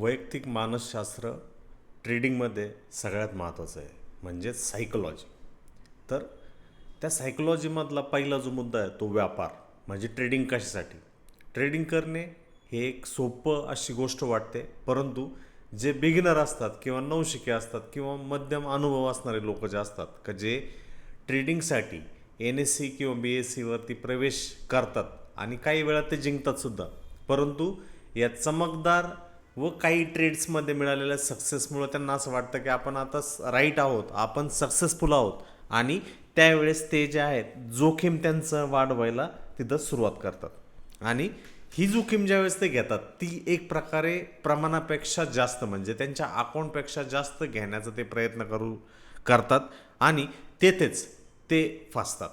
वैयक्तिक मानसशास्त्र ट्रेडिंगमध्ये सगळ्यात महत्त्वाचं आहे म्हणजेच सायकोलॉजी तर त्या सायकोलॉजीमधला पहिला जो मुद्दा आहे तो व्यापार म्हणजे ट्रेडिंग कशासाठी? ट्रेडिंग करणे हे एक सोपं अशी गोष्ट वाटते परंतु जे बिगिनर असतात किंवा नवशिके असतात किंवा मध्यम अनुभव असणारे लोक जे असतात का जे ट्रेडिंगसाठी एन एस सी किंवा बी एस सीवरती प्रवेश करतात आणि काही वेळा ते जिंकतात सुद्धा. परंतु या चमकदार व काही ट्रेड्समध्ये मिळालेल्या सक्सेसमुळं त्यांना असं वाटतं की आपण आता राईट आहोत आपण सक्सेसफुल आहोत. आणि त्यावेळेस ते जे आहेत जोखीम त्यांचं वाढवायला तिथं सुरुवात करतात. आणि ही जोखीम ज्यावेळेस ते घेतात ती एक प्रकारे प्रमाणापेक्षा जास्त म्हणजे त्यांच्या अकाउंटपेक्षा जास्त घेण्याचा ते प्रयत्न करू करतात. आणि तेथेच ते फसतात.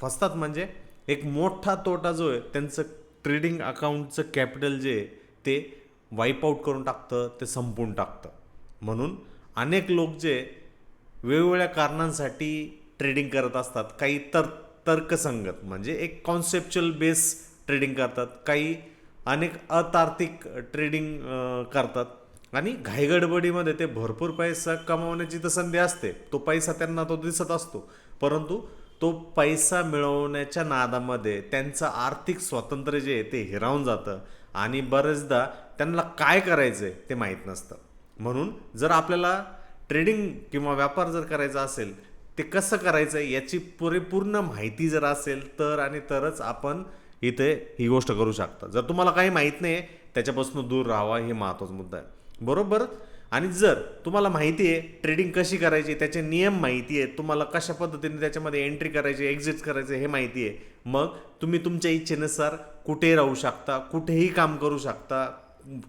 फसतात म्हणजे एक मोठा तोटा जो आहे त्यांचं ट्रेडिंग अकाउंटचं कॅपिटल जे आहे ते वाईप आऊट करून टाकतं ते संपवून टाकतं. म्हणून अनेक लोक जे वेगवेगळ्या कारणांसाठी ट्रेडिंग करत असतात काही तर तर्कसंगत म्हणजे एक कॉन्सेप्च्युअल बेस ट्रेडिंग करतात काही अनेक अतार्थिक ट्रेडिंग करतात. आणि घाईगडबडीमध्ये ते भरपूर पैसा कमावण्याची तर संधी असते. तो पैसा त्यांना तो दिसत असतो. परंतु तो पैसा मिळवण्याच्या नादामध्ये त्यांचं आर्थिक स्वातंत्र्य जे आहे ते हिरावून जातं. आणि बरेचदा त्यांना काय करायचं आहे ते माहीत नसतं. म्हणून जर आपल्याला ट्रेडिंग किंवा व्यापार जर करायचा असेल ते कसं करायचं आहे याची पुरेपूर्ण माहिती जर असेल तर आणि तरच आपण इथे ही गोष्ट करू शकता. जर तुम्हाला काही माहीत नाही आहे त्याच्यापासून दूर राहावा हे महत्त्वाचा मुद्दा आहे. बरोबर? आणि जर तुम्हाला माहिती आहे ट्रेडिंग कशी करायची त्याचे नियम माहिती आहे तुम्हाला कशा पद्धतीने त्याच्यामध्ये एंट्री करायची एक्झिट करायचे हे माहिती आहे मग तुम्ही तुमच्या इच्छेनुसार कुठे राहू शकता कुठेही काम करू शकता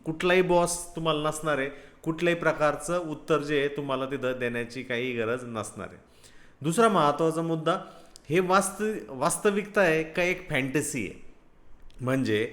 कुठलाही बॉस तुम्हाला नसणार आहे. कुठल्याही प्रकारचं उत्तर जे आहे तुम्हाला तिथं देण्याची काही गरज नसणार आहे. दुसरा महत्त्वाचा मुद्दा हे वास्तव वास्तविकता आहे का एक फॅन्टसी आहे? म्हणजे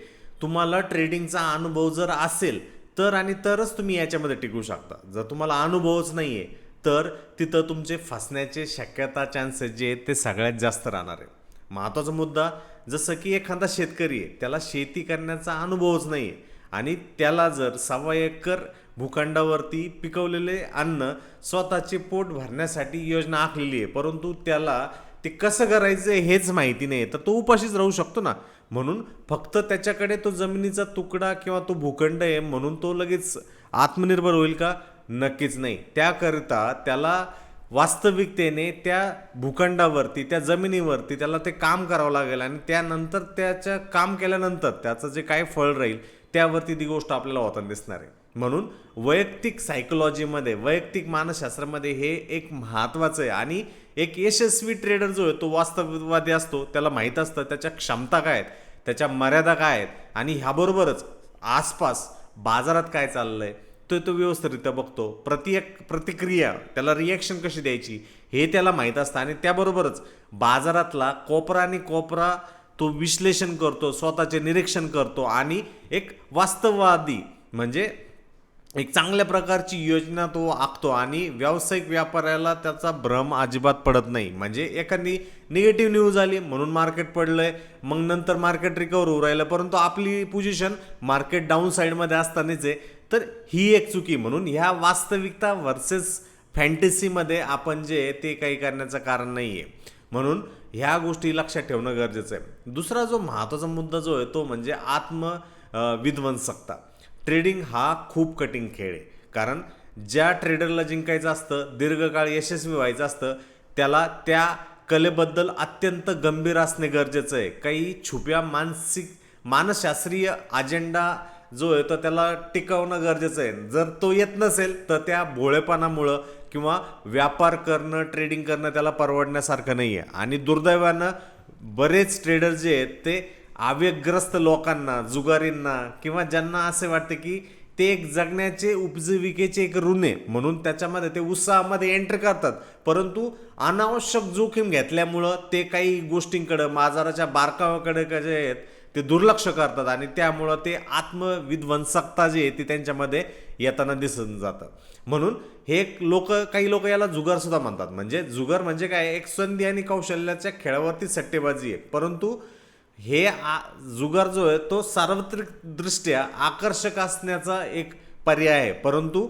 तुम्हाला ट्रेडिंगचा अनुभव जर असेल तर आणि तरच तुम्ही याच्यामध्ये टिकू शकता. जर तुम्हाला अनुभवच नाही आहे तर तिथं तुमचे फसण्याचे शक्यता चान्सेस जे आहेत ते सगळ्यात जास्त राहणार आहे. महत्त्वाचा मुद्दा जसं की एखादा शेतकरी आहे त्याला शेती करण्याचा अनुभवच नाही आहे आणि त्याला जर सव्वा एकर भूखंडावरती पिकवलेले अन्न स्वतःचे पोट भरण्यासाठी योजना आखलेली आहे. परंतु त्याला ते कसं करायचं हेच माहिती नाही. तर तो उपाशीच राहू शकतो ना. म्हणून फक्त त्याच्याकडे तो जमिनीचा तुकडा किंवा तो भूखंड आहे म्हणून तो लगेच आत्मनिर्भर होईल का? नक्कीच नाही. त्याकरिता त्याला वास्तविकतेने त्या भूखंडावरती त्या जमिनीवरती त्याला ते काम करावं लागेल आणि त्यानंतर त्याच्या काम केल्यानंतर त्याचं जे काय फळ राहील त्यावरती ती गोष्ट आपल्याला होताना दिसणार आहे. म्हणून वैयक्तिक सायकोलॉजीमध्ये वैयक्तिक मानसशास्त्रामध्ये हे एक महत्त्वाचं आहे. आणि एक यशस्वी ट्रेडर जो आहे तो वास्तववादी असतो त्याला माहीत असतं त्याच्या क्षमता काय आहेत त्याच्या मर्यादा काय आहेत आणि ह्याबरोबरच आसपास बाजारात काय चाललं आहे तो तो व्यवस्थितरित्या बघतो. प्रतिक प्रतिक्रिया त्याला रिॲक्शन कशी द्यायची हे त्याला माहीत असतं. आणि त्याबरोबरच बाजारातला कोपरा आणि कोपरा तो विश्लेषण करतो स्वतःचे निरीक्षण करतो आणि एक वास्तववादी म्हणजे एक चांगल्या प्रकारची योजना तो आखतो आणि व्यावसायिक व्यापाऱ्याला त्याचा भ्रम अजिबात पडत नाही. म्हणजे एखादी निगेटिव्ह न्यूज आली म्हणून मार्केट पडलंय मग नंतर मार्केट रिकवर होऊ राहिलं परंतु आपली पोझिशन मार्केट डाऊन साईडमध्ये असतानाच आहे. तर ही एक चुकी म्हणून ह्या वास्तविकता वर्सेस फॅन्टसीमध्ये आपण जे ते काही करण्याचं कारण नाही आहे म्हणून ह्या गोष्टी लक्षात ठेवणं गरजेचं आहे. दुसरा जो महत्त्वाचा मुद्दा जो आहे तो म्हणजे आत्म विध्वंसकता. ट्रेडिंग हा खूप कठीण खेळ आहे. कारण ज्या ट्रेडरला जिंकायचं असतं दीर्घकाळ यशस्वी व्हायचं असतं त्याला त्या कलेबद्दल अत्यंत गंभीर असणे गरजेचं आहे. काही छुप्या मानसिक मानसशास्त्रीय अजेंडा जो आहे तो त्याला टिकवणं गरजेचं आहे. जर तो येत नसेल तर त्या भोळेपणामुळं किंवा व्यापार करणं ट्रेडिंग करणं त्याला परवडण्यासारखं नाही आहे आणि दुर्दैवानं बरेच ट्रेडर जे आहेत ते आवेगग्रस्त लोकांना जुगारींना किंवा ज्यांना असे वाटते की ते एक जगण्याचे उपजीविकेचे एक ऋण आहे. म्हणून त्याच्यामध्ये ते उत्साहामध्ये एंटर करतात. परंतु अनावश्यक जोखीम घेतल्यामुळं ते काही गोष्टींकडं बाजाराच्या बारकावाकडे का जे आहेत ते दुर्लक्ष करतात आणि त्यामुळं ते आत्मविध्वंसकता जी आहे ती त्यांच्यामध्ये येताना दिसून जातं. म्हणून हे लोक काही लोक याला जुगार सुद्धा म्हणतात. म्हणजे जुगार म्हणजे काय? एक संधी आणि कौशल्याच्या खेळावरती सट्टेबाजी आहे. परंतु हे आ जुगार जो आहे तो सार्वत्रिक दृष्ट्या आकर्षक असण्याचा एक पर्याय आहे. परंतु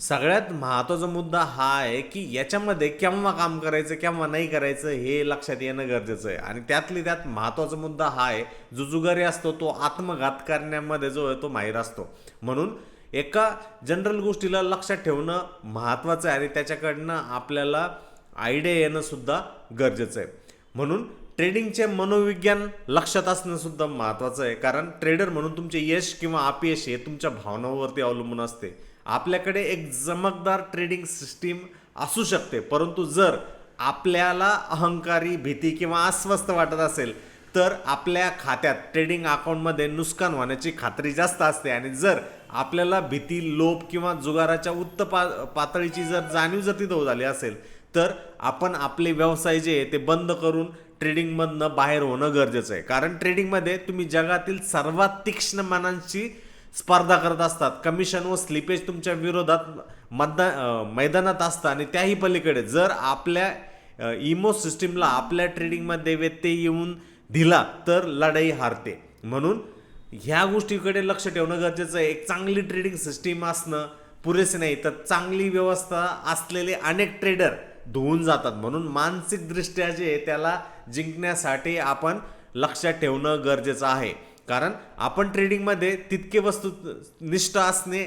सगळ्यात महत्त्वाचा मुद्दा हा आहे की याच्यामध्ये केव्हा काम करायचं केव्हा नाही करायचं हे लक्षात येणं गरजेचं आहे. आणि त्यातली त्यात महत्त्वाचा मुद्दा हा आहे जो जुगारी असतो तो आत्मघात करण्यामध्ये जो आहे तो माहीर असतो. म्हणून एका जनरल गोष्टीला लक्षात ठेवणं महत्त्वाचं आहे आणि त्याच्याकडनं आपल्याला आयडिया येणं सुद्धा गरजेचं आहे. म्हणून ट्रेडिंगचे मनोविज्ञान लक्षात असणं सुद्धा महत्त्वाचं आहे. कारण ट्रेडर म्हणून तुमचे यश किंवा अपयश हे तुमच्या भावनांवरती अवलंबून असते. आपल्याकडे एक चमकदार ट्रेडिंग सिस्टीम असू शकते. परंतु जर आपल्याला अहंकारी भीती किंवा अस्वस्थ वाटत असेल तर आपल्या खात्यात ट्रेडिंग अकाउंटमध्ये नुकसान होण्याची खात्री जास्त असते. आणि जर आपल्याला भीती लोभ किंवा जुगाराच्या उच्च पा पातळीची जर जाणीव जर तिथं झाली असेल तर आपण आपले व्यवसाय जे आहे ते बंद करून ट्रेडिंगमधनं बाहेर होणं गरजेचं आहे. कारण ट्रेडिंगमध्ये तुम्ही जगातील सर्वात तीक्ष्ण मनांशी स्पर्धा करत असतात. कमिशन व स्लिपेज तुमच्या विरोधात मतदा मैदानात असतं आणि त्याही पलीकडे जर आपल्या इमो सिस्टीमला आपल्या ट्रेडिंगमध्ये व्यत्यय येऊन दिला तर लढाई हारते. म्हणून ह्या गोष्टीकडे लक्ष ठेवणं गरजेचं आहे. एक चांगली ट्रेडिंग सिस्टीम असणं पुरेसे नाही तर चांगली व्यवस्था असलेले अनेक ट्रेडर धुवून जातात. म्हणून मानसिकदृष्ट्या जे आहे त्याला जिंकण्यासाठी आपण लक्षात ठेवणं गरजेचं आहे. कारण आपण ट्रेडिंगमध्ये तितके वस्तू निष्ठ असणे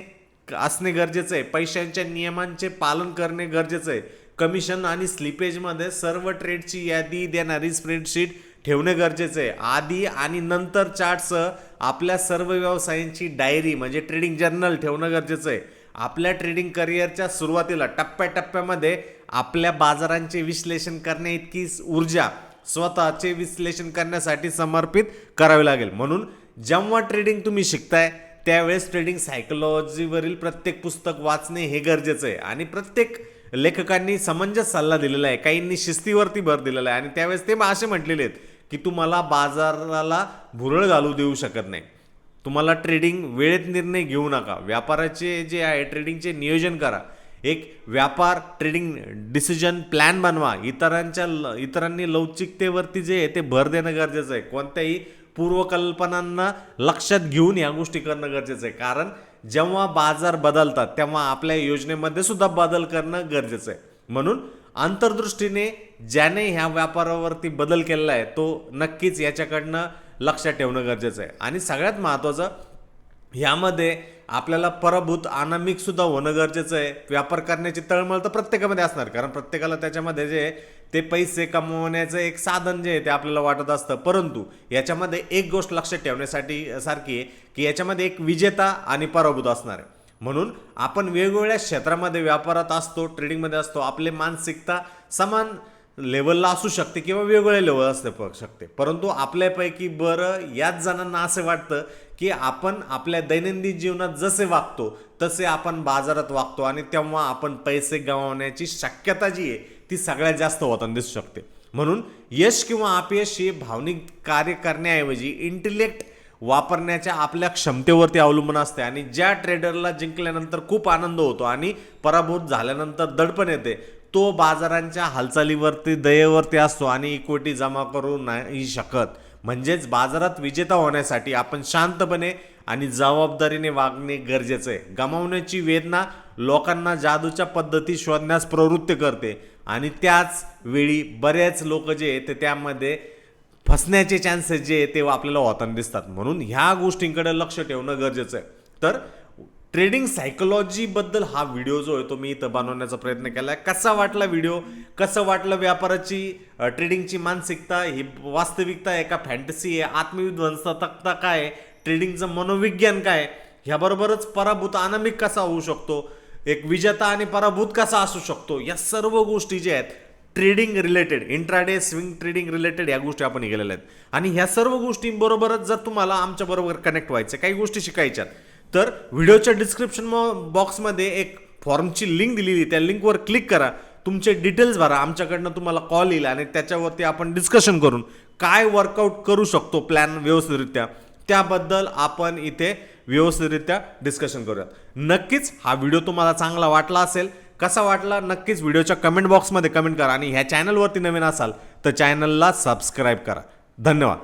असणे गरजेचं आहे. पैशांच्या नियमांचे पालन करणे गरजेचं आहे. कमिशन आणि स्लिपेजमध्ये सर्व ट्रेडची यादी देणारी स्प्रेडशीट ठेवणे गरजेचं आहे. आधी आणि नंतर चार्टसह आपल्या सर्व व्यवसायांची डायरी म्हणजे ट्रेडिंग जर्नल ठेवणं गरजेचं आहे. आपल्या ट्रेडिंग करिअरच्या सुरुवातीला टप्प्याटप्प्यामध्ये आपल्या बाजारांचे विश्लेषण करण्या इतकी ऊर्जा स्वतःचे विश्लेषण करण्यासाठी समर्पित करावी लागेल. म्हणून जेव्हा ट्रेडिंग तुम्ही शिकताय त्यावेळेस ट्रेडिंग सायकोलॉजीवरील प्रत्येक पुस्तक वाचणे हे गरजेचं आहे. आणि प्रत्येक लेखकांनी समंजस सल्ला दिलेला आहे. काहींनी शिस्तीवरती भर दिलेला आहे. आणि त्यावेळेस ते असे म्हटलेले आहेत की तुम्हाला बाजाराला भुरळ घालू देऊ शकत नाही. तुम्हाला ट्रेडिंग वेळेत निर्णय घेऊ नका. व्यापाराचे जे आहे ट्रेडिंगचे नियोजन करा. एक व्यापार ट्रेडिंग डिसिजन प्लॅन बनवा. इतरांच्या ल- इतरांनी लवचिकतेवरती जे आहे ते भर देणं गरजेचं आहे. कोणत्याही पूर्वकल्पनांना लक्षात घेऊन या गोष्टी करणं गरजेचं आहे. कारण जेव्हा बाजार बदलतात तेव्हा आपल्या योजनेमध्ये सुद्धा बदल करणं गरजेचं आहे. म्हणून अंतर्दृष्टीने ज्याने ह्या व्यापारावरती बदल केलेला आहे तो नक्कीच याच्याकडनं लक्षात ठेवणं गरजेचं आहे. आणि सगळ्यात महत्त्वाचं ह्यामध्ये आपल्याला पराभूत अनामिक सुद्धा होणं गरजेचं आहे. व्यापार करण्याची तळमळ तर प्रत्येकामध्ये असणार कारण प्रत्येकाला त्याच्यामध्ये जे ते पैसे कमवण्याचं एक साधन जे आहे ते आपल्याला वाटत असतं. परंतु याच्यामध्ये एक गोष्ट लक्षात ठेवण्यासाठी सारखी आहे की याच्यामध्ये एक विजेता आणि पराभूत असणार आहे. म्हणून आपण वेगवेगळ्या क्षेत्रामध्ये व्यापारात असतो ट्रेडिंगमध्ये असतो आपले मानसिकता समान लेवलला असू शकते किंवा वेगवेगळ्या लेवल असते शकते. परंतु आपल्यापैकी बरं याच जणांना असं वाटतं की आपण आपल्या दैनंदिन जीवनात जसे वागतो तसे आपण बाजारात वागतो आणि तेव्हा आपण पैसे गमावण्याची शक्यता जी आहे ती सगळ्यात जास्त होताना दिसू शकते. म्हणून यश किंवा अपयश हे भावनिक कार्य करण्याऐवजी इंटेलेक्ट वापरण्याच्या आपल्या क्षमतेवरती अवलंबून असते आणि ज्या ट्रेडरला जिंकल्यानंतर खूप आनंद होतो आणि पराभूत झाल्यानंतर दडपण येते तो बाजारांच्या हालचालीवरती दयेवरती असतो आणि इक्विटी जमा करू नाही शकत. म्हणजेच बाजारात विजेता होण्यासाठी आपण शांतपणे आणि जबाबदारीने वागणे गरजेचं आहे. गमावण्याची वेदना लोकांना जादूच्या पद्धती शोधण्यास प्रवृत्त करते आणि त्याच वेळी बरेच लोक जे आहेत ते त्यामध्ये फसण्याचे चान्सेस जे आहे ते आपल्याला होताना दिसतात. म्हणून ह्या गोष्टींकडे लक्ष ठेवणं गरजेचं आहे. तर ट्रेडिंग सायकोलॉजीबद्दल हा व्हिडिओ जो आहे तो मी इथं बनवण्याचा प्रयत्न केला आहे कसा वाटला व्हिडिओ? कसं वाटलं व्यापाराची ट्रेडिंगची मानसिकता? ही वास्तविकता आहे का? फॅन्टसी आहे? आत्मविध्वंसकता काय आहे? ट्रेडिंगचं मनोविज्ञान काय आहे? ह्याबरोबरच पराभूत अनामिक कसा होऊ शकतो? एक विजेता आणि पराभूत कसा असू शकतो? या सर्व गोष्टी ज्या आहेत trading related intraday swing trading related या गोष्टी आपण गेलेल्या आहेत. आणि ह्या सर्व गोष्टींबरोबरच जर तुम्हाला आमच्याबरोबर कनेक्ट व्हायचं काही गोष्टी शिकायच्यात तर व्हिडिओच्या डिस्क्रिप्शन बॉक्समध्ये एक फॉर्मची लिंक दिलेली त्या लिंकवर क्लिक करा. तुमचे डिटेल्स भरा. आमच्याकडनं तुम्हाला कॉल येईल आणि त्याच्यावरती आपण डिस्कशन करून काय वर्कआउट करू शकतो प्लॅन व्यवस्थितरित्या. त्याबद्दल आपण इथे व्यवस्थितरित्या डिस्कशन करूयात नक्कीच हा व्हिडिओ तुम्हाला चांगला वाटला असेल. कसा वाटला? नक्कीच व्हिडिओच्या कमेंट बॉक्समध्ये कमेंट करा आणि ह्या चॅनलवरती नवीन असाल तर चॅनलला सबस्क्राईब करा. धन्यवाद.